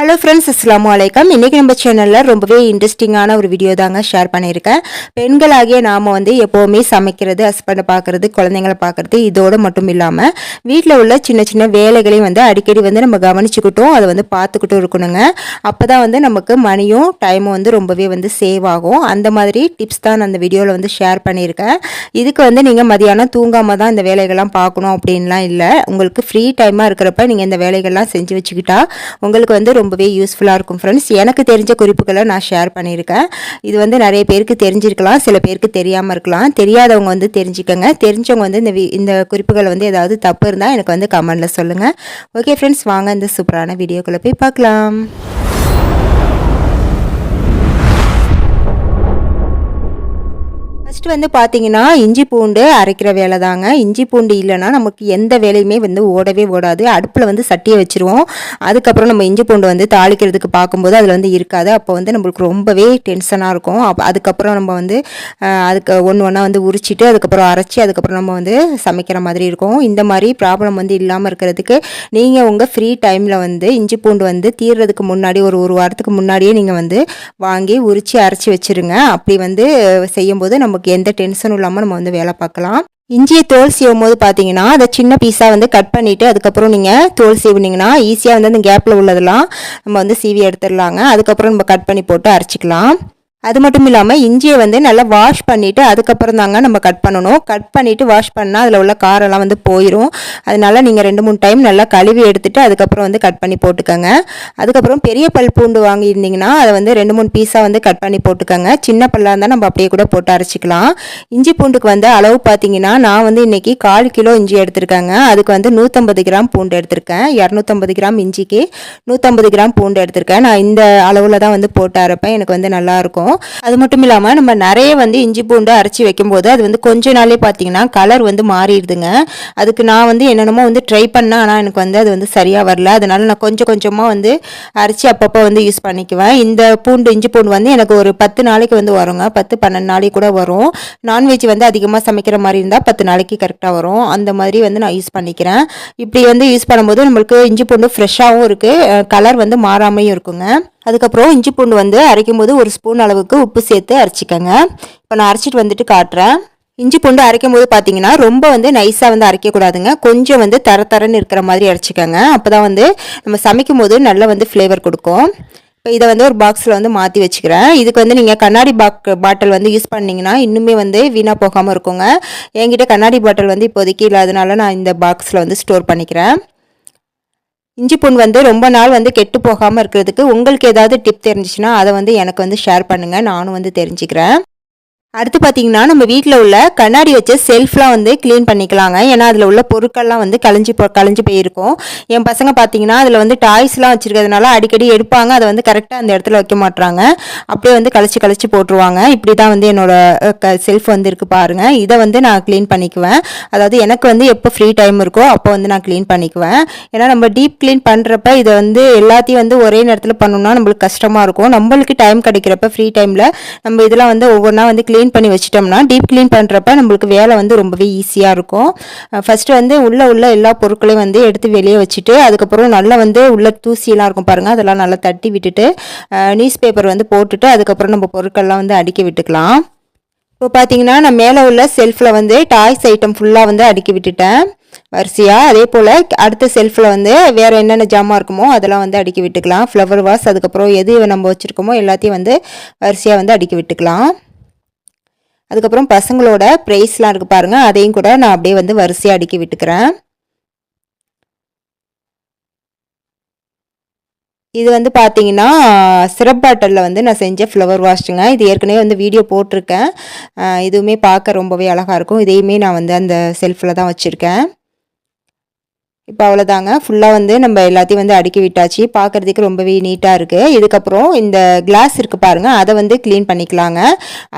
Hello friends அஸ்லாம் வலைக்கம் இன்றைக்கி நம்ம சேனலில் ரொம்பவே இன்ட்ரெஸ்டிங்கான ஒரு வீடியோ தாங்க ஷேர் பண்ணியிருக்கேன். பெண்களாகிய நாம் வந்து எப்போவுமே சமைக்கிறது ஹஸ்பண்டை பார்க்குறது குழந்தைங்களை பார்க்குறது இதோடு மட்டும் இல்லாமல் வீட்டில் உள்ள சின்ன சின்ன வேலைகளையும் வந்து அடிக்கடி வந்து நம்ம கவனிச்சுக்கிட்டோம். அதை வந்து பார்த்துக்கிட்டும் இருக்கணுங்க. அப்போ தான் வந்து நமக்கு மணியும் டைமும் வந்து ரொம்பவே வந்து சேவ் ஆகும். அந்த மாதிரி டிப்ஸ் தான் அந்த வீடியோவில் வந்து ஷேர் பண்ணியிருக்கேன். இதுக்கு வந்து நீங்கள் மதியானம் தூங்காமல் தான் இந்த வேலைகள்லாம் பார்க்கணும் அப்படின்லாம் இல்லை. உங்களுக்கு ஃப்ரீ டைமாக இருக்கிறப்ப நீங்கள் இந்த வேலைகள்லாம் செஞ்சு வச்சுக்கிட்டா உங்களுக்கு வந்து ரொம்ப ரொம்பவே யூஸ்ஃபுல்லாக இருக்கும் ஃப்ரெண்ட்ஸ் எனக்கு தெரிஞ்ச குறிப்புகளை நான் ஷேர் பண்ணியிருக்கேன். இது வந்து நிறைய பேருக்கு தெரிஞ்சிருக்கலாம் சில பேருக்கு தெரியாமல் இருக்கலாம். தெரியாதவங்க வந்து தெரிஞ்சுக்கோங்க. தெரிஞ்சவங்க வந்து இந்த இந்த குறிப்புகளை வந்து ஏதாவது தப்பு இருந்தால் எனக்கு வந்து கமெண்டில் சொல்லுங்கள் ஓகே ஃப்ரெண்ட்ஸ் வாங்க இந்த சூப்பரான வீடியோக்குள்ளே போய் பார்க்கலாம். ஃபஸ்ட்டு வந்து பார்த்தீங்கன்னா இஞ்சி பூண்டு அரைக்கிற வேலை தாங்க. இஞ்சி பூண்டு இல்லைன்னா நமக்கு எந்த வேலையுமே வந்து ஓடவே ஓடாது. அடுப்பில் வந்து சட்டியை வச்சுருவோம். அதுக்கப்புறம் நம்ம இஞ்சி பூண்டு வந்து தாளிக்கிறதுக்கு பார்க்கும்போது அதில் வந்து இருக்காது. அப்போ வந்து நம்மளுக்கு ரொம்பவே டென்ஷனாக இருக்கும். அப்போ அதுக்கப்புறம் நம்ம வந்து அதுக்கு ஒன்று ஒன்றா வந்து உரிச்சிட்டு அதுக்கப்புறம் அரைச்சி அதுக்கப்புறம் நம்ம வந்து சமைக்கிற மாதிரி இருக்கும். இந்த மாதிரி ப்ராப்ளம் வந்து இல்லாமல் இருக்கிறதுக்கு நீங்கள் உங்கள் ஃப்ரீ டைமில் வந்து இஞ்சி பூண்டு வந்து தீர்றதுக்கு முன்னாடி ஒரு ஒரு வாரத்துக்கு முன்னாடியே நீங்கள் வந்து வாங்கி உரித்து அரைச்சி வச்சுருங்க. அப்படி வந்து செய்யும்போது நமக்கு எந்த டென்ஷனும் இல்லாமல் நம்ம வந்து வேலை பார்க்கலாம். இஞ்சியை தோல் சீவும் போது பார்த்தீங்கன்னா அதை சின்ன பீஸாக வந்து கட் பண்ணிவிட்டு அதுக்கப்புறம் நீங்கள் தோல் சீவுனீங்கன்னா ஈஸியாக வந்து அந்த கேப்பில் உள்ளதெல்லாம் நம்ம வந்து சீவி எடுத்துடலாங்க. அதுக்கப்புறம் நம்ம கட் பண்ணி போட்டு அரைச்சிக்கலாம். அது மட்டும் இல்லாமல் இஞ்சியை வந்து நல்லா வாஷ் பண்ணிவிட்டு அதுக்கப்புறம் தாங்க நம்ம கட் பண்ணணும். கட் பண்ணிவிட்டு வாஷ் பண்ணால் அதில் உள்ள காரெல்லாம் வந்து போயிடும் அதனால நீங்கள் ரெண்டு மூணு டைம் நல்லா கழுவி எடுத்துகிட்டு அதுக்கப்புறம் வந்து கட் பண்ணி போட்டுக்கோங்க. அதுக்கப்புறம் பெரிய பல் பூண்டு வாங்கியிருந்தீங்கன்னா அதை வந்து ரெண்டு மூணு பீஸாக வந்து கட் பண்ணி போட்டுக்கோங்க. சின்ன பல்லாக இருந்தால் நம்ம அப்படியே கூட போட்டு அரைச்சிக்கலாம். இஞ்சி பூண்டுக்கு வந்து அளவு பார்த்தீங்கன்னா நான் வந்து இன்றைக்கி கால் கிலோ இஞ்சி எடுத்திருக்கேங்க. அதுக்கு வந்து நூற்றம்பது கிராம் பூண்டு எடுத்திருக்கேன். இரநூத்தம்பது கிராம் இஞ்சிக்கு நூற்றம்பது கிராம் பூண்டு எடுத்திருக்கேன். நான் இந்த அளவில் தான் வந்து போட்டு அரைப்பேன். எனக்கு வந்து நல்லாயிருக்கும் இருக்கும். அது மட்டும் இல்லாமல் நம்ம நிறைய வந்து இஞ்சி பூண்டு அரைச்சி வைக்கும்போது அது வந்து கொஞ்ச நாளே பார்த்தீங்கன்னா கலர் வந்து மாறிடுதுங்க. அதுக்கு நான் வந்து என்னென்னமோ வந்து ட்ரை பண்ணேன். ஆனால் எனக்கு வந்து அது வந்து சரியாக வரல. அதனால நான் கொஞ்சம் கொஞ்சமாக வந்து அரைச்சி அப்பப்போ வந்து யூஸ் பண்ணிக்குவேன். இந்த பூண்டு இஞ்சி பூண்டு வந்து எனக்கு ஒரு பத்து நாளைக்கு வந்து வருங்க. பத்து பன்னெண்டு நாளைக்கு கூட வரும். நான்வெஜ் வந்து அதிகமாக சமைக்கிற மாதிரி இருந்தால் பத்து நாளைக்கு கரெக்டாக வரும். அந்த மாதிரி வந்து நான் யூஸ் பண்ணிக்கிறேன். இப்படி வந்து யூஸ் பண்ணும்போது நம்மளுக்கு இஞ்சி பூண்டு ஃப்ரெஷ்ஷாகவும் இருக்குது கலர் வந்து மாறாமையும் இருக்குங்க. அதுக்கப்புறம் இஞ்சி பூண்டு வந்து அரைக்கும் போது ஒரு ஸ்பூன் அளவுக்கு உப்பு சேர்த்து அரைச்சிக்கோங்க. இப்போ நான் அரைச்சிட்டு வந்துட்டு காட்டுறேன். இஞ்சி பூண்டு அரைக்கும் போது பார்த்தீங்கன்னா ரொம்ப வந்து நைஸாக வந்து அரைக்கக்கூடாதுங்க. கொஞ்சம் வந்து தர தரன்னு இருக்கிற மாதிரி அரைச்சிக்கோங்க. அப்போ தான் வந்து நம்ம சமைக்கும் போது நல்லா வந்து ஃப்ளேவர் கொடுக்கும். இப்போ இதை வந்து ஒரு பாக்ஸில் வந்து மாற்றி வச்சுக்கிறேன். இதுக்கு வந்து நீங்கள் கண்ணாடி பாக் பாட்டில் வந்து யூஸ் பண்ணிங்கன்னா இன்னுமே வந்து வீணாக போகாமல் இருக்குங்க. என்கிட்ட கண்ணாடி பாட்டில் வந்து இப்போதைக்கு இல்லாதனால நான் இந்த பாக்ஸில் வந்து ஸ்டோர் பண்ணிக்கிறேன். இஞ்சி புண் வந்து ரொம்ப நாள் வந்து கெட்டு போகாமல் இருக்கிறதுக்கு உங்களுக்கு ஏதாவது டிப் தெரிஞ்சிச்சுன்னா அதை வந்து எனக்கு வந்து ஷேர் பண்ணுங்கள் நானும் வந்து தெரிஞ்சுக்கிறேன். அடுத்து பார்த்தீங்கன்னா நம்ம வீட்டில் உள்ள கண்ணாடி வச்ச செல்ஃப்லாம் வந்து க்ளீன் பண்ணிக்கலாங்க. ஏன்னா அதில் உள்ள பொருட்கள்லாம் வந்து கலைஞ்சி போ கலைஞ்சி போயிருக்கும். என் பசங்க பார்த்தீங்கன்னா அதில் வந்து டாய்ஸ்லாம் வச்சுருக்கிறதுனால அடிக்கடி எடுப்பாங்க. அதை வந்து கரெக்டாக அந்த இடத்துல வைக்க மாட்டுறாங்க அப்படியே வந்து கழிச்சு கழிச்சு போட்டுருவாங்க. இப்படி தான் வந்து என்னோட செல்ஃப் வந்து இருக்குது பாருங்கள் இதை வந்து நான் க்ளீன் பண்ணிக்குவேன். அதாவது எனக்கு வந்து எப்போ ஃப்ரீ டைம் இருக்கோ அப்போ வந்து நான் க்ளீன் பண்ணிக்குவேன். ஏன்னா நம்ம டீப் க்ளீன் பண்ணுறப்ப இதை வந்து எல்லாத்தையும் வந்து ஒரே நேரத்தில் பண்ணணும்னா நம்மளுக்கு கஷ்டமாக இருக்கும். நம்மளுக்கு டைம் கிடைக்கிறப்ப ஃப்ரீ டைமில் நம்ம இதெல்லாம் வந்து ஒவ்வொன்றா வந்து க்ளீன் க்ளீன் பண்ணி வச்சிட்டோம்னா டீப் க்ளீன் பண்ணுறப்ப நம்மளுக்கு வேலை வந்து ரொம்பவே ஈஸியாக இருக்கும். ஃபஸ்ட்டு வந்து உள்ளே உள்ள எல்லா பொருட்களையும் வந்து எடுத்து வெளியே வச்சுட்டு அதுக்கப்புறம் நல்லா வந்து உள்ள தூசியெல்லாம் இருக்கும் பாருங்கள் அதெல்லாம் நல்லா தட்டி விட்டுட்டு நியூஸ் பேப்பர் வந்து போட்டுட்டு அதுக்கப்புறம் நம்ம பொருட்கள்லாம் வந்து அடுக்கி விட்டுக்கலாம். இப்போ பார்த்தீங்கன்னா நான் மேலே உள்ள செல்ஃபில் வந்து டாய்ஸ் ஐட்டம் ஃபுல்லாக வந்து அடுக்கி விட்டுட்டேன். வரிசையாக அதே போல் அடுத்த செல்ஃபில் வந்து வேறு என்னென்ன ஜாமான் இருக்குமோ அதெல்லாம் வந்து அடுக்கி விட்டுக்கலாம். ஃப்ளவர் வாஸ் அதுக்கப்புறம் எது நம்ம வச்சுருக்கோமோ எல்லாத்தையும் வந்து வரிசையாக வந்து அடுக்கி விட்டுக்கலாம். அதுக்கப்புறம் பசங்களோட ப்ரைஸ்லாம் இருக்குது பாருங்கள் அதையும் கூட நான் அப்படியே வந்து வரிசையாக அடுக்கி விட்டுக்கிறேன். இது வந்து பார்த்தீங்கன்னா சிரப் பாட்டலில் வந்து நான் செஞ்ச ஃப்ளவர் வாஷ்டுங்க இது ஏற்கனவே வந்து வீடியோ போட்டிருக்கேன். இதுவுமே பார்க்க ரொம்பவே அழகாக இருக்கும். இதையுமே நான் வந்து அந்த செல்ஃபில் தான் வச்சுருக்கேன். இப்போ அவ்வளோதாங்க ஃபுல்லாக வந்து நம்ம எல்லாத்தையும் வந்து அடுக்கி விட்டாச்சு. பார்க்குறதுக்கு ரொம்பவே நீட்டாக இருக்குது இதுக்கப்புறம் இந்த கிளாஸ் இருக்குது பாருங்கள் அதை வந்து க்ளீன் பண்ணிக்கலாங்க.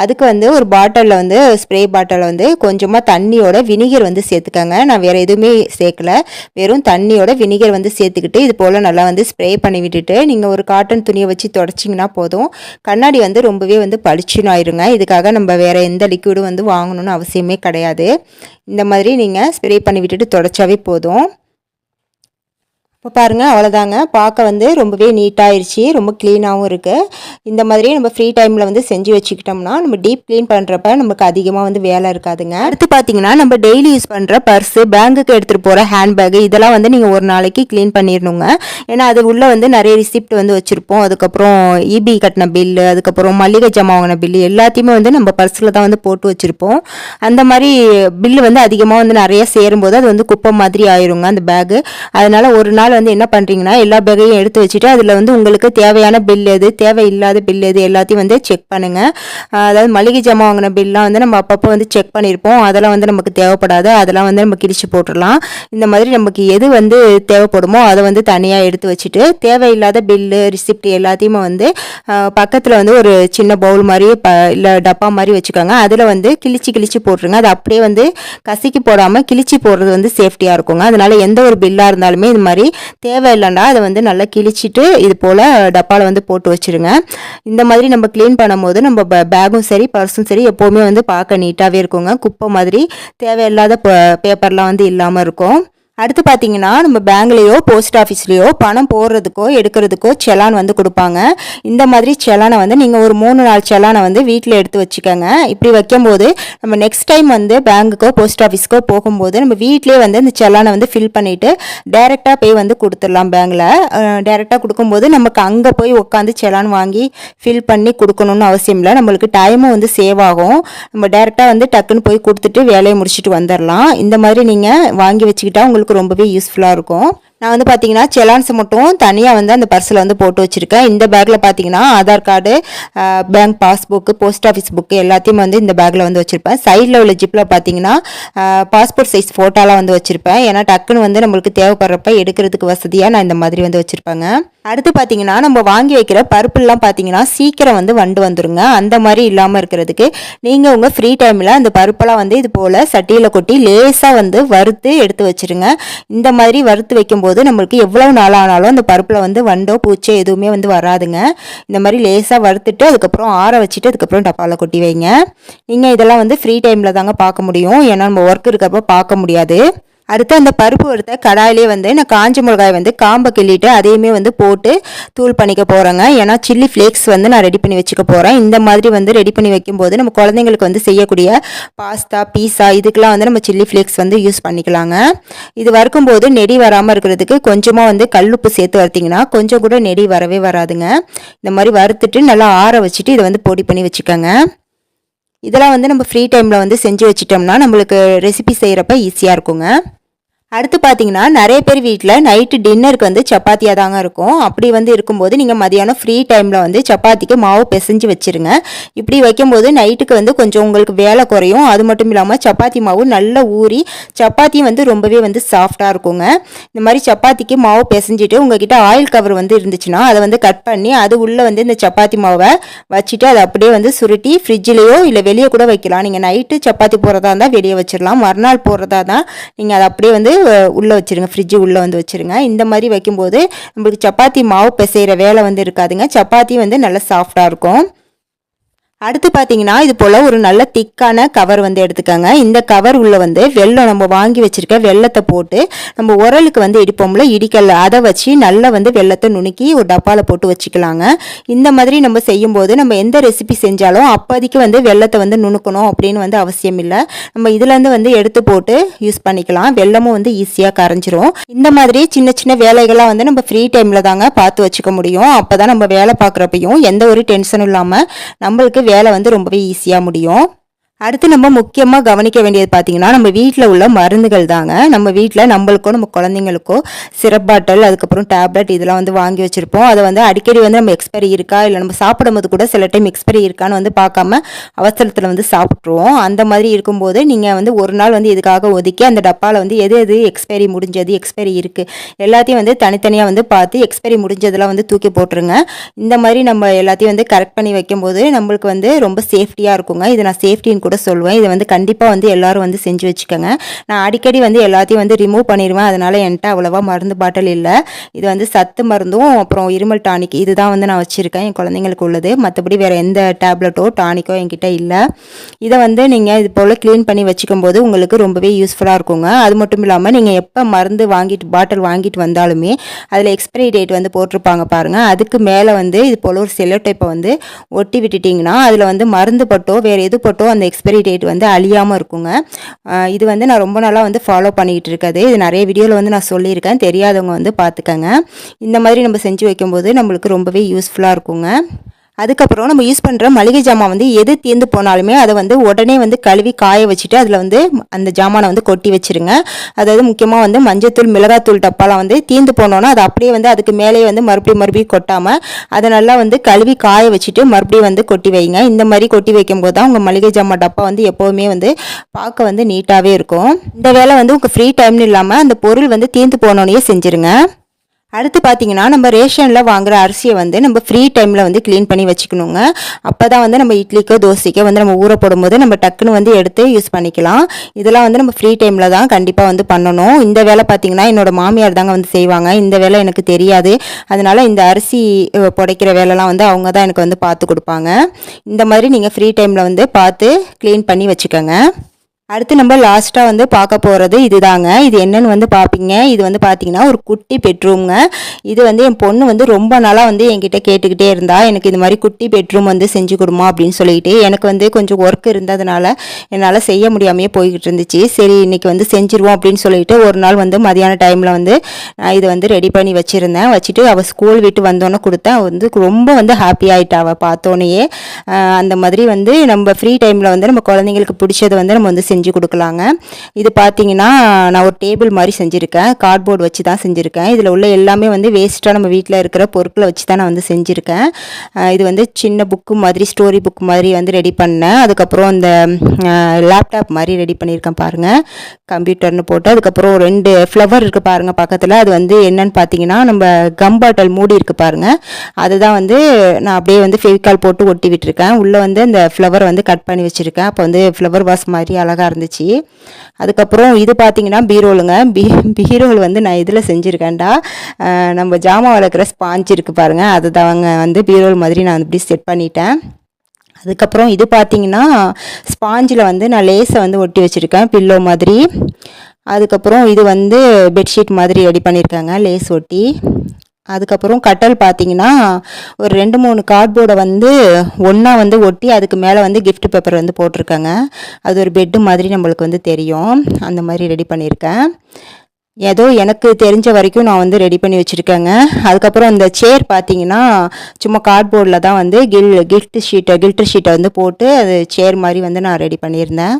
அதுக்கு வந்து ஒரு பாட்டிலில் வந்து ஸ்ப்ரே பாட்டிலில் வந்து கொஞ்சமாக தண்ணியோட வினிகர் வந்து சேர்த்துக்கோங்க. நான் வேறு எதுவுமே சேர்க்கல. வெறும் தண்ணியோட வினிகர் வந்து சேர்த்துக்கிட்டு இது போல் நல்லா வந்து ஸ்ப்ரே பண்ணி விட்டுட்டு நீங்கள் ஒரு காட்டன் துணியை வச்சு தொடச்சிங்கன்னா போதும். கண்ணாடி வந்து ரொம்பவே வந்து பளிச்சுன்னு ஆயிருங்க. இதுக்காக நம்ம வேறு எந்த லிக்விடும் வந்து வாங்கணும்னு அவசியமே கிடையாது. இந்த மாதிரி நீங்கள் ஸ்ப்ரே பண்ணி விட்டுட்டு தொடச்சாவே போதும். இப்போ பாருங்கள் அவ்வளோதாங்க பார்க்க வந்து ரொம்பவே நீட்டாகிருச்சு ரொம்ப க்ளீனாகவும் இருக்குது இந்த மாதிரி நம்ம ஃப்ரீ டைமில் வந்து செஞ்சு வச்சுக்கிட்டோம்னா நம்ம டீப் க்ளீன் பண்ணுறப்ப நமக்கு அதிகமாக வந்து வேலை இருக்காதுங்க. அடுத்து பார்த்தீங்கன்னா நம்ம டெய்லி யூஸ் பண்ணுற பர்ஸு பேங்குக்கு எடுத்துகிட்டு போகிற ஹேண்ட்பேக்கு இதெல்லாம் வந்து நீங்கள் ஒரு நாளைக்கு க்ளீன் பண்ணிடணுங்க ஏன்னா அது உள்ளே வந்து நிறைய ரிசிப்ட் வந்து வச்சுருப்போம். அதுக்கப்புறம் இபி கட்டின பில்லு அதுக்கப்புறம் மளிகை ஜமா வாங்கின பில்லு எல்லாத்தையுமே வந்து நம்ம பர்ஸில் தான் வந்து போட்டு வச்சுருப்போம். அந்த மாதிரி பில்லு வந்து அதிகமாக வந்து நிறைய சேரும்போது அது வந்து குப்பை மாதிரி ஆயிருங்க அந்த பேகு அதனால் ஒரு நாள் வந்து என்ன பண்ணுறீங்கன்னா எல்லா பேகையும் எடுத்து வச்சுட்டு அதில் வந்து உங்களுக்கு தேவையான பில் எது தேவையில்லாத பில் எது எல்லாத்தையும் வந்து செக் பண்ணுங்கள் அதாவது மளிகை ஜாமான் வாங்கின பில்லாம் வந்து நம்ம அப்பப்போ வந்து செக் பண்ணியிருப்போம் அதெல்லாம் வந்து நமக்கு தேவைப்படாது. அதெல்லாம் வந்து நம்ம கிழிச்சு போட்டுடலாம். இந்த மாதிரி நமக்கு எது வந்து தேவைப்படுமோ அதை வந்து தனியாக எடுத்து வச்சுட்டு தேவையில்லாத பில்லு ரிசிப்ட் எல்லாத்தையுமே வந்து பக்கத்தில் வந்து ஒரு சின்ன பவுல் மாதிரி ப இல்லை டப்பா மாதிரி வச்சுக்கோங்க. அதில் வந்து கிழிச்சு கிழிச்சு போட்டுருங்க. அது அப்படியே வந்து கசிக்கு போடாமல் கிழிச்சு போடுறது வந்து சேஃப்டியாக இருக்குங்க. அதனால் எந்த ஒரு பில்லாக இருந்தாலுமே இது மாதிரி தேவையில்லைண்டா அதை வந்து நல்லா கிழிச்சிட்டு இது போல் டப்பாவில் வந்து போட்டு வச்சுருங்க. இந்த மாதிரி நம்ம க்ளீன் பண்ணும்போது நம்ம பேகும் சரி பர்ஸும் சரி எப்போவுமே வந்து பார்க்க நீட்டாகவே இருக்குங்க. குப்பை மாதிரி தேவையில்லாத பேப்பர்லாம் வந்து இல்லாமல் இருக்கும். அடுத்து பார்த்தீங்கன்னா நம்ம பேங்க்லேயோ போஸ்ட் ஆஃபீஸ்லேயோ பணம் போடுறதுக்கோ எடுக்கிறதுக்கோ செலான் வந்து கொடுப்பாங்க. இந்த மாதிரி செலானை வந்து நீங்கள் ஒரு மூணு நாள் செலானை வந்து வீட்டில் எடுத்து வச்சுக்கோங்க. இப்படி வைக்கும்போது நம்ம நெக்ஸ்ட் டைம் வந்து பேங்க்குக்கோ போஸ்ட் ஆஃபீஸ்க்கோ போகும்போது நம்ம வீட்டிலே வந்து இந்த செலானை வந்து ஃபில் பண்ணிவிட்டு டேரெக்டாக போய் வந்து கொடுத்துடலாம் பேங்கில். டேரெக்டாக கொடுக்கும்போது நமக்கு அங்கே போய் உட்காந்து செலான் வாங்கி ஃபில் பண்ணி கொடுக்கணும்னு அவசியம் இல்லை. நம்மளுக்கு டைமும் வந்து சேவ் ஆகும். நம்ம டேரெக்டாக வந்து டக்குன்னு போய் கொடுத்துட்டு வேலையை முடிச்சுட்டு வந்துடலாம். இந்த மாதிரி நீங்கள் வாங்கி வச்சுக்கிட்டா உங்களுக்கு உங்களுக்கு ரொம்பவே யூஸ்ஃபுல்லாக இருக்கும். நான் வந்து பார்த்தீங்கன்னா செலான்ஸை மட்டும் தனியாக வந்து அந்த பர்ஸில் வந்து போட்டு வச்சுருக்கேன். இந்த பேக்கில் பார்த்தீங்கன்னா Aadhaar card bank passbook post office book எல்லாத்தையும் வந்து இந்த பேக்கில் வந்து வச்சுருப்பேன். சைடில் உள்ள ஜிப்பில் பார்த்தீங்கன்னா பாஸ்போர்ட் சைஸ் ஃபோட்டோலாம் வந்து வச்சுருப்பேன். ஏன்னா டக்குன்னு வந்து நம்மளுக்கு தேவைப்படுறப்ப எடுக்கிறதுக்கு வசதியாக நான் இந்த மாதிரி வந்து வச்சுருப்பேங்க. அடுத்து பார்த்தீங்கன்னா நம்ம வாங்கி வைக்கிற பருப்புலாம் பார்த்தீங்கன்னா சீக்கிரம் வந்து வண்டு வந்துருங்க. அந்த மாதிரி இல்லாமல் இருக்கிறதுக்கு நீங்கள் உங்கள் ஃப்ரீ டைமில் அந்த பருப்பெல்லாம் வந்து இது போல் சட்டியில் கொட்டி லேசாக வந்து வறுத்து எடுத்து வச்சுருங்க. இந்த மாதிரி வறுத்து வைக்கும்போது போது நம்மளுக்கு எவ்வளவு நாள் ஆனாலும் அந்த பருப்பில் வந்து வண்டோ பூச்சோ எதுவுமே வந்து வராதுங்க. இந்த மாதிரி லேசாக வறுத்துட்டு அதுக்கப்புறம் ஆற வச்சுட்டு அதுக்கப்புறம் டப்பாவில் கொட்டி வைங்க. நீங்கள் இதெல்லாம் வந்து ஃப்ரீ டைமில் தாங்க பார்க்க முடியும். ஏன்னா நம்ம ஒர்க் இருக்கிறப்ப பார்க்க முடியாது. அடுத்து அந்த பருப்பு வறுத்த கடாயிலே வந்து நான் காஞ்ச மிளகாய் வந்து காம்பை கிள்ளிட்டு அதையுமே வந்து போட்டு தூள் பண்ணிக்க போகிறேங்க ஏன்னா சில்லி ஃப்ளேக்ஸ் வந்து நான் ரெடி பண்ணி வச்சுக்க போகிறேன் இந்த மாதிரி வந்து ரெடி பண்ணி வைக்கும்போது நம்ம குழந்தைங்களுக்கு வந்து செய்யக்கூடிய பாஸ்தா பீஸா இதுக்கெலாம் வந்து நம்ம சில்லி ஃப்ளேக்ஸ் வந்து யூஸ் பண்ணிக்கலாங்க. இது வறுக்கும்போது நெடி வராமல் இருக்கிறதுக்கு கொஞ்சமாக வந்து கல்லுப்பு சேர்த்து வறுத்திங்கன்னா கொஞ்சம் கூட நெடி வரவே வராதுங்க. இந்த மாதிரி வறுத்துட்டு நல்லா ஆற வச்சுட்டு இதை வந்து பொடி பண்ணி வச்சுக்கோங்க. இதெல்லாம் வந்து நம்ம ஃப்ரீ டைமில் வந்து செஞ்சு வச்சிட்டோம்னா நம்மளுக்கு ரெசிபி செய்கிறப்ப ஈஸியாக இருக்குங்க. அடுத்து பார்த்தீங்கன்னா நிறைய பேர் வீட்டில் நைட்டு டின்னருக்கு வந்து சப்பாத்தியாக தாங்க இருக்கும். அப்படி வந்து இருக்கும்போது நீங்கள் மதியானம் ஃப்ரீ டைமில் வந்து சப்பாத்திக்கு மாவு பிசைஞ்சு வச்சுருங்க. இப்படி வைக்கும்போது நைட்டுக்கு வந்து கொஞ்சம் உங்களுக்கு வேலை குறையும். அது மட்டும் இல்லாமல் சப்பாத்தி மாவு நல்லா ஊறி சப்பாத்தியும் வந்து ரொம்பவே வந்து சாஃப்டாக இருக்குங்க. இந்த மாதிரி சப்பாத்திக்கு மாவு பிசைஞ்சிட்டு உங்ககிட்ட ஆயில் கவர் வந்து இருந்துச்சுன்னா அதை வந்து கட் பண்ணி அது உள்ளே வந்து இந்த சப்பாத்தி மாவை வச்சுட்டு அதை அப்படியே வந்து சுருட்டி ஃப்ரிட்ஜிலேயோ இல்லை வெளியே கூட வைக்கலாம். நீங்கள் நைட்டு சப்பாத்தி போடுறதா இருந்தால் வெளியே வச்சிடலாம். மறுநாள் போடுறதா தான் நீங்கள் அதை அப்படியே வந்து உள்ளே வச்சுருங்க ஃப்ரிட்ஜு உள்ளே வந்து வச்சுருங்க. இந்த மாதிரி வைக்கும்போது நம்மளுக்கு சப்பாத்தி மாவு பிசைகிற வேலை வந்து இருக்காதுங்க. சப்பாத்தி வந்து நல்லா சாஃப்டாக இருக்கும். அடுத்து பார்த்தீங்கன்னா இது போல் ஒரு நல்ல திக்கான கவர் வந்து எடுத்துக்கோங்க. இந்த கவர் உள்ளே வந்து வெள்ளம் நம்ம வாங்கி வச்சுருக்க வெள்ளத்தை போட்டு நம்ம உரலுக்கு வந்து இடிப்போம்ல இடிக்கல அதை வச்சு நல்லா வந்து வெள்ளத்தை நுணுக்கி ஒரு டப்பாவில் போட்டு வச்சுக்கலாங்க. இந்த மாதிரி நம்ம செய்யும்போது நம்ம எந்த ரெசிபி செஞ்சாலும் அப்போதைக்கு வந்து வெள்ளத்தை வந்து நுணுக்கணும் அப்படின்னு வந்து அவசியம் இல்லை. நம்ம இதுலேருந்து வந்து எடுத்து போட்டு யூஸ் பண்ணிக்கலாம். வெள்ளமும் வந்து ஈஸியாக கரைஞ்சிரும். இந்த மாதிரி சின்ன சின்ன வேலைகள்லாம் வந்து நம்ம ஃப்ரீ டைமில் தாங்க பார்த்து வச்சுக்க முடியும். அப்போ தான் நம்ம வேலை பார்க்குறப்பையும் எந்த ஒரு டென்ஷனும் இல்லாமல் நம்மளுக்கு வேலை வந்து ரொம்பவே ஈஸியாக முடியும். அடுத்து நம்ம முக்கியமாக கவனிக்க வேண்டியது பார்த்தீங்கன்னா நம்ம வீட்டில் உள்ள மருந்துகள் தாங்க. நம்ம வீட்டில் நம்மளுக்கோ நம்ம குழந்தைங்களுக்கோ சிரப் பாட்டில் அதுக்கப்புறம் டேப்லெட் இதெல்லாம் வந்து வாங்கி வச்சுருப்போம். அதை வந்து அடிக்கடி வந்து நம்ம எக்ஸ்பைரி இருக்கா இல்லை நம்ம சாப்பிடும்போது கூட சில டைம் எக்ஸ்பைரி இருக்கான்னு வந்து பார்க்காம அவசரத்தில் வந்து சாப்பிட்ருவோம் அந்த மாதிரி இருக்கும்போது நீங்கள் வந்து ஒரு நாள் வந்து இதுக்காக ஒதுக்கி அந்த டப்பாவில் வந்து எது எது எக்ஸ்பைரி முடிஞ்சது எக்ஸ்பைரி இருக்குது எல்லாத்தையும் வந்து தனித்தனியாக வந்து பார்த்து எக்ஸ்பைரி முடிஞ்சதெல்லாம் வந்து தூக்கி போட்டுருங்க. இந்த மாதிரி நம்ம எல்லாத்தையும் வந்து கரெக்ட் பண்ணி வைக்கும்போது நம்மளுக்கு வந்து ரொம்ப சேஃப்டியாக இருக்குங்க. இதை நான் சேஃப்டின்னு கூட சொல்லுவேன். இதை வந்து கண்டிப்பாக வந்து எல்லாரும் வந்து செஞ்சு வச்சுக்கோங்க. நான் அடிக்கடி வந்து எல்லாத்தையும் வந்து ரிமூவ் பண்ணிடுவேன். அதனால் என்கிட்ட அவ்வளோவா மருந்து பாட்டில் இல்லை. இது வந்து சத்து மருந்தும் அப்புறம் இருமல் டானிக் இதுதான் வந்து நான் வச்சுருக்கேன். என் குழந்தைங்களுக்கு உள்ளது. மற்றபடி வேறு எந்த டேப்லெட்டோ டானிக்கோ என்கிட்ட இல்லை. இதை வந்து நீங்கள் இது போல் க்ளீன் பண்ணி வச்சுக்கும் போது உங்களுக்கு ரொம்பவே யூஸ்ஃபுல்லாக இருக்குங்க. அது மட்டும் இல்லாமல் நீங்கள் எப்போ மருந்து வாங்கிட்டு பாட்டில் வாங்கிட்டு வந்தாலுமே அதில் எக்ஸ்பைரி டேட் வந்து போட்டிருப்பாங்க பாருங்கள் அதுக்கு மேலே வந்து இது போல் ஒரு செல்லோ டைப்பை வந்து ஒட்டி விட்டுட்டிங்கன்னா அதில் வந்து மருந்து பட்டோ வேறு எது பட்டோ அந்த எக்ஸ்பைரி டேட் வந்து அழியாமல் இருக்குங்க. இது வந்து நான் ரொம்ப நாளாக வந்து ஃபாலோ பண்ணிக்கிட்டு இருக்கிறது இது நிறைய வீடியோவில் வந்து நான் சொல்லியிருக்கேன். தெரியாதவங்க வந்து பார்த்துக்கங்க. இந்த மாதிரி நம்ம செஞ்சு வைக்கும்போது நம்மளுக்கு ரொம்பவே யூஸ்ஃபுல்லாக இருக்குங்க. அதுக்கப்புறம் நம்ம யூஸ் பண்ணுற மளிகை ஜாமான் வந்து எது தீர்ந்து போனாலுமே அதை வந்து உடனே வந்து கழுவி காய வச்சுட்டு அதில் வந்து அந்த ஜாமானை வந்து கொட்டி வச்சிருங்க. அதாவது முக்கியமாக வந்து மஞ்சத்தூள் மிளகாத்தூள் டப்பாலாம் வந்து தீர்ந்து போனோன்னா அது அப்படியே வந்து அதுக்கு மேலேயே வந்து மறுபடியும் மறுபடியும் கொட்டாமல் அதை நல்லா வந்து கழுவி காய வச்சுட்டு மறுபடியும் வந்து கொட்டி வைங்க. இந்த மாதிரி கொட்டி வைக்கும் போது தான் உங்கள் மளிகை ஜாமான் டப்பா வந்து எப்போவுமே வந்து பார்க்க வந்து நீட்டாகவே இருக்கும். இந்த வேலை வந்து உங்கள் ஃப்ரீ டைம்னு இல்லாமல் அந்த பொருள் வந்து தீர்ந்து போனோன்னே செஞ்சுருங்க. அடுத்து பார்த்தீங்கன்னா நம்ம ரேஷனில் வாங்குற அரிசியை வந்து நம்ம ஃப்ரீ டைமில் வந்து க்ளீன் பண்ணி வச்சுக்கணுங்க. அப்போ தான் வந்து நம்ம இட்லிக்கோ தோசைக்கோ வந்து நம்ம ஊற போடும்போது நம்ம டக்குன்னு வந்து எடுத்து யூஸ் பண்ணிக்கலாம். இதெல்லாம் வந்து நம்ம ஃப்ரீ டைமில் தான் கண்டிப்பாக வந்து பண்ணணும். இந்த வேலை பார்த்தீங்கன்னா என்னோட மாமியார் தாங்க வந்து செய்வாங்க. இந்த வேலை எனக்கு தெரியாது. அதனால் இந்த அரிசி புடைக்கிற வேலைலாம் வந்து அவங்க தான் எனக்கு வந்து பார்த்து கொடுப்பாங்க. இந்த மாதிரி நீங்கள் ஃப்ரீ டைமில் வந்து பார்த்து க்ளீன் பண்ணி வச்சுக்கோங்க. அடுத்து நம்ம லாஸ்ட்டாக வந்து பார்க்க போகிறது இதுதாங்க. இது என்னென்னு வந்து பார்ப்பீங்க இது வந்து பார்த்தீங்கன்னா ஒரு குட்டி பெட்ரூம்ங்க இது வந்து என் பொண்ணு வந்து ரொம்ப நாளாக வந்து என்கிட்ட கேட்டுக்கிட்டே இருந்தா எனக்கு இது மாதிரி குட்டி பெட்ரூம் வந்து செஞ்சு கொடுமா அப்படின்னு சொல்லிட்டு எனக்கு வந்து கொஞ்சம் ஒர்க் இருந்ததுனால என்னால் செய்ய முடியாமையே போய்கிட்டு இருந்துச்சு. சரி இன்னைக்கு வந்து செஞ்சிருவோம் அப்படின்னு சொல்லிட்டு ஒரு நாள் வந்து மதியான டைமில் வந்து நான் இதை வந்து ரெடி பண்ணி வச்சுருந்தேன். வச்சுட்டு அவள் ஸ்கூல் விட்டு வந்தோன்னே கொடுத்தேன். வந்து ரொம்ப வந்து ஹாப்பி ஆகிட்டா அவள் பார்த்தோன்னே அந்த மாதிரி வந்து நம்ம ஃப்ரீ டைமில் வந்து நம்ம குழந்தைங்களுக்கு பிடிச்சதை வந்து நம்ம வந்து செஞ்சு செஞ்சு கொடுக்கலாங்க. இது பார்த்தீங்கன்னா நான் ஒரு டேபிள் மாதிரி செஞ்சுருக்கேன். கார்ட்போர்டு வச்சு தான் செஞ்சுருக்கேன். இதில் உள்ள எல்லாமே வந்து வேஸ்ட்டாக நம்ம வீட்டில் இருக்கிற பொருட்களை வச்சு தான் நான் வந்து செஞ்சுருக்கேன். இது வந்து சின்ன புக்கு மாதிரி ஸ்டோரி புக் மாதிரி வந்து ரெடி பண்ணேன். அதுக்கப்புறம் இந்த லேப்டாப் மாதிரி ரெடி பண்ணியிருக்கேன் பாருங்கள் கம்ப்யூட்டர்னு போட்டு. அதுக்கப்புறம் ரெண்டு ஃப்ளவர் இருக்குது பாருங்கள் பக்கத்தில். அது வந்து என்னன்னு பார்த்தீங்கன்னா நம்ம கம் பாட்டல் மூடி இருக்குது பாருங்கள் அதுதான் வந்து நான் அப்படியே வந்து ஃபெவிகால் போட்டு ஒட்டி விட்டுருக்கேன். உள்ளே வந்து அந்த ஃப்ளவர் வந்து கட் பண்ணி வச்சுருக்கேன். அப்போ வந்து ஃப்ளவர் வாஸ் மாதிரி அழகாக இருந்துச்சு. அதுக்கப்புறம் இது பார்த்தீங்கன்னா பீரோலுங்க பீ பீரோல் வந்து நான் இதில் செஞ்சுருக்கேன்டா. நம்ம ஜாமான் வளர்க்குற ஸ்பாஞ்ச் இருக்குது பாருங்கள் அதுதாங்க வந்து பீரோல் மாதிரி நான் இப்படி செட் பண்ணிட்டேன். அதுக்கப்புறம் இது பார்த்தீங்கன்னா ஸ்பாஞ்சில் வந்து நான் லேஸை வந்து ஒட்டி வச்சுருக்கேன். பில்லோ மாதிரி. அதுக்கப்புறம் இது வந்து பெட்ஷீட் மாதிரி ரெடி பண்ணியிருக்காங்க லேஸ் ஒட்டி. அதுக்கப்புறம் கட்டல் பார்த்தீங்கன்னா ஒரு ரெண்டு மூணு கார்ட்போர்டை வந்து ஒன்றா வந்து ஒட்டி அதுக்கு மேலே வந்து கிஃப்ட் பேப்பர் வந்து போட்டிருக்காங்க. அது ஒரு பெட்டு மாதிரி நம்மளுக்கு வந்து தெரியும். அந்த மாதிரி ரெடி பண்ணியிருக்கேன். ஏதோ எனக்கு தெரிஞ்ச வரைக்கும் நான் வந்து ரெடி பண்ணி வச்சுருக்கேங்க. அதுக்கப்புறம் இந்த சேர் பார்த்தீங்கன்னா சும்மா கார்ட்போர்டில் தான் வந்து கில் கில்ட்டு ஷீட்டை கில்டர் ஷீட்டை வந்து போட்டு அது சேர் மாதிரி வந்து நான் ரெடி பண்ணியிருந்தேன்.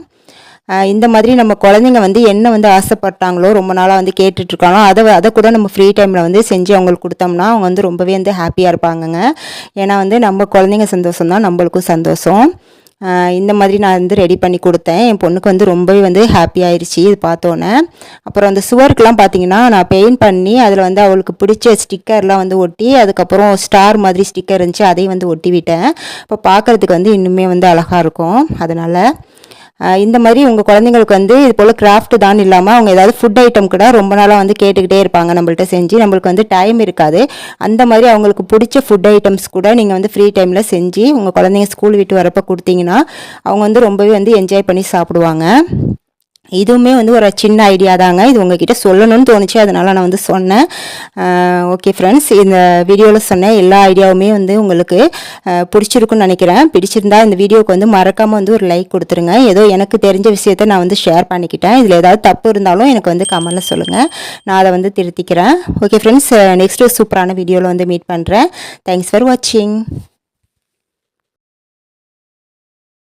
இந்த மாதிரி நம்ம குழந்தைங்க வந்து என்ன வந்து ஆசைப்பட்டாங்களோ ரொம்ப நாளாக வந்து கேட்டுட்ருக்காங்களோ அதை அதை கூட நம்ம ஃப்ரீ டைமில் வந்து செஞ்சு அவங்களுக்கு கொடுத்தோம்னா அவங்க வந்து ரொம்பவே வந்து ஹாப்பியாக இருப்பாங்கங்க. ஏன்னா வந்து நம்ம குழந்தைங்க சந்தோஷம் தான் நம்மளுக்கும் சந்தோஷம். இந்த மாதிரி நான் வந்து ரெடி பண்ணி கொடுத்தேன். என் பொண்ணுக்கு வந்து ரொம்பவே வந்து ஹாப்பி ஆயிடுச்சு இது பார்த்தோன்னே. அப்புறம் அந்த சுவருக்குலாம் பார்த்தீங்கன்னா நான் பெயிண்ட் பண்ணி அதில் வந்து அவளுக்கு பிடிச்ச ஸ்டிக்கர்லாம் வந்து ஒட்டி அதுக்கப்புறம் ஸ்டார் மாதிரி ஸ்டிக்கர் இருந்துச்சு அதையும் வந்து ஒட்டி விட்டேன். இப்போ பார்க்குறதுக்கு வந்து இன்னுமே வந்து அழகாக இருக்கும் அதனால். இந்த மாதிரி உங்கள் குழந்தைங்களுக்கு வந்து இது போல் கிராஃப்ட் தான் இல்லாமல் அவங்க ஏதாவது ஃபுட் ஐட்டம் கூட ரொம்ப நாளாக வந்து கேட்டுக்கிட்டே இருப்பாங்க. நம்மள்ட்ட செஞ்சு நம்மளுக்கு வந்து டைம் இருக்காது. அந்த மாதிரி அவங்களுக்கு பிடிச்ச ஃபுட் ஐட்டம்ஸ் கூட நீங்கள் வந்து ஃப்ரீ டைமில் செஞ்சு உங்கள் குழந்தைங்க ஸ்கூல் விட்டு வரப்போ கொடுத்தீங்கன்னா அவங்க வந்து ரொம்பவே வந்து என்ஜாய் பண்ணி சாப்பிடுவாங்க. இதுவுமே வந்து ஒரு சின்ன ஐடியா தாங்க. இது உங்ககிட்ட சொல்லணும்னு தோணுச்சு. அதனால நான் வந்து சொன்னேன். ஓகே ஃப்ரெண்ட்ஸ் இந்த வீடியோவில் சொன்ன எல்லா ஐடியாவுமே வந்து உங்களுக்கு பிடிச்சிருக்குன்னு நினைக்கிறேன். பிடிச்சிருந்தா இந்த வீடியோவுக்கு வந்து மறக்காமல் வந்து ஒரு லைக் கொடுத்துருங்க. ஏதோ எனக்கு தெரிஞ்ச விஷயத்த நான் வந்து ஷேர் பண்ணிக்கிட்டேன். இதில் ஏதாவது தப்பு இருந்தாலும் எனக்கு வந்து கமெண்டில் சொல்லுங்கள் நான் அதை வந்து திருத்திக்கிறேன். ஓகே ஃப்ரெண்ட்ஸ் நெக்ஸ்ட்டு சூப்பரான வீடியோவில் வந்து மீட் பண்ணுறேன் தேங்க்ஸ் ஃபார் வாட்சிங்